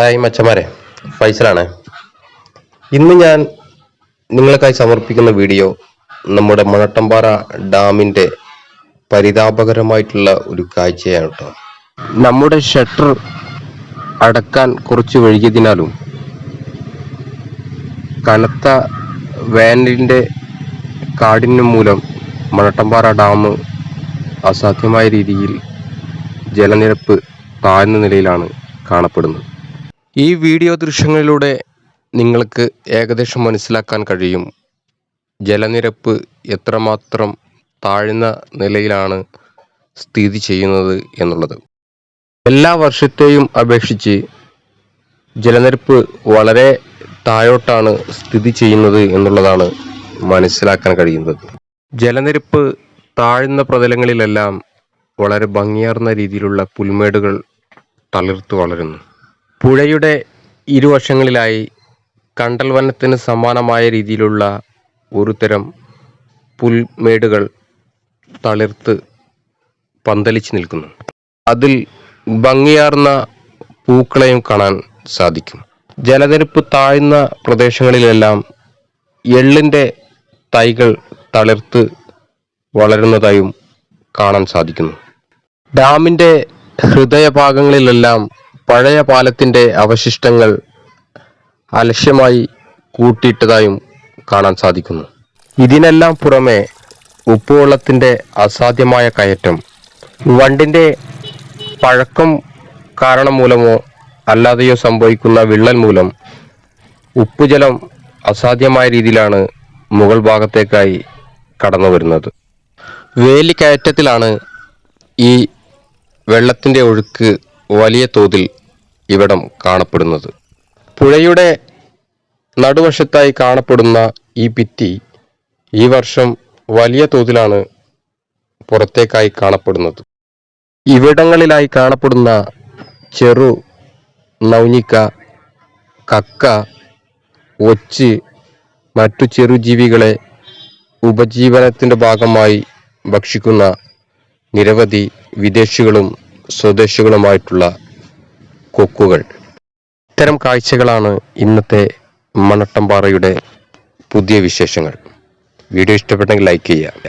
Hi മച്ചമാരെ ഫൈസലാണ്. ഇന്ന് ഞാൻ നിങ്ങൾക്കായി സമർപ്പിക്കുന്ന വീഡിയോ നമ്മുടെ മണട്ടമ്പാറ ഡാമിന്റെ പരിതാപകരമായിട്ടുള്ള ഒരു കാഴ്ചയാണ് കേട്ടോ. നമ്മുടെ ഷട്ടർ അടക്കാൻ കുറച്ച് വൈകിയതിനാലും കനത്ത വേനലിന്റെ കാഠിന്യം മൂലം മണട്ടമ്പാറ ഡാം അസാധ്യമായ രീതിയിൽ ജലനിരപ്പ് താഴ്ന്ന നിലയിലാണ് കാണപ്പെടുന്നത്. ഈ വീഡിയോ ദൃശ്യങ്ങളിലൂടെ നിങ്ങൾക്ക് ഏകദേശം മനസ്സിലാക്കാൻ കഴിയും. ജലനിരപ്പ് എത്രമാത്രം താഴ്ന്ന നിലയിലാണ് സ്ഥിതി ചെയ്യുന്നത് എന്നുള്ളത്. എല്ലാ വർഷത്തെയും അപേക്ഷിച്ച് ജലനിരപ്പ് വളരെ താഴോട്ടാണ് സ്ഥിതി ചെയ്യുന്നത് എന്നുള്ളതാണ് മനസ്സിലാക്കാൻ കഴിയുന്നത്. ജലനിരപ്പ് താഴ്ന്ന പ്രതലങ്ങളിലെല്ലാം വളരെ ഭംഗിയാർന്ന രീതിയിലുള്ള പുൽമേടുകൾ തളിർത്ത് വളരുന്നു. പുഴയുടെ ഇരുവശങ്ങളിലായി കണ്ടൽ വനത്തിന് സമാനമായ രീതിയിലുള്ള ഒരു തരം പുൽമേടുകൾ തളിർത്ത് പന്തലിച്ച് നിൽക്കുന്നു. അതിൽ ഭംഗിയാർന്ന പൂക്കളെയും കാണാൻ സാധിക്കും. ജലനിരപ്പ് താഴ്ന്ന പ്രദേശങ്ങളിലെല്ലാം എള്ളിന്റെ തൈകൾ തളിർത്ത് വളരുന്നതായും കാണാൻ സാധിക്കുന്നു. ഡാമിന്റെ ഹൃദയഭാഗങ്ങളിലെല്ലാം പഴയ പാലത്തിന്റെ അവശിഷ്ടങ്ങൾ അലക്ഷ്യമായി കൂട്ടിയിട്ടതായും കാണാൻ സാധിക്കുന്നു. ഇതിനെല്ലാം പുറമെ ഉപ്പുവെള്ളത്തിന്റെ അസാധ്യമായ കയറ്റം. വണ്ടിന്റെ പഴക്കം കാരണം മൂലമോ അല്ലാതെയോ സംഭവിക്കുന്ന വിള്ളൽ മൂലം ഉപ്പുജലം അസാധ്യമായ രീതിയിലാണ് മുകൾ ഭാഗത്തേക്കായി കടന്നു വരുന്നത് വേലിക്കയറ്റത്തിലാണ് ഈ വെള്ളത്തിന്റെ ഒഴുക്ക് വലിയ തോതിൽ ഇവിടം കാണപ്പെടുന്നത്. പുഴയുടെ നടുവശത്തായി കാണപ്പെടുന്ന ഈ ഭിത്തി ഈ വർഷം വലിയ തോതിലാണ് പുറത്തേക്കായി കാണപ്പെടുന്നത്. ഇവിടങ്ങളിലായി കാണപ്പെടുന്ന ചെറു നൗനിക്ക കക്ക ഒച്ച് മറ്റു ചെറുജീവികളെ ഉപജീവനത്തിന്റെ ഭാഗമായി ഭക്ഷിക്കുന്ന നിരവധി വിദേശികളും സ്വദേശികളുമായിട്ടുള്ള കൊക്കുകൾ. ഇത്തരം കാഴ്ചകളാണ് ഇന്നത്തെ മണട്ടംപാറയുടെ പുതിയ വിശേഷങ്ങൾ. വീഡിയോ ഇഷ്ടപ്പെട്ടെങ്കിൽ ലൈക്ക് ചെയ്യുക.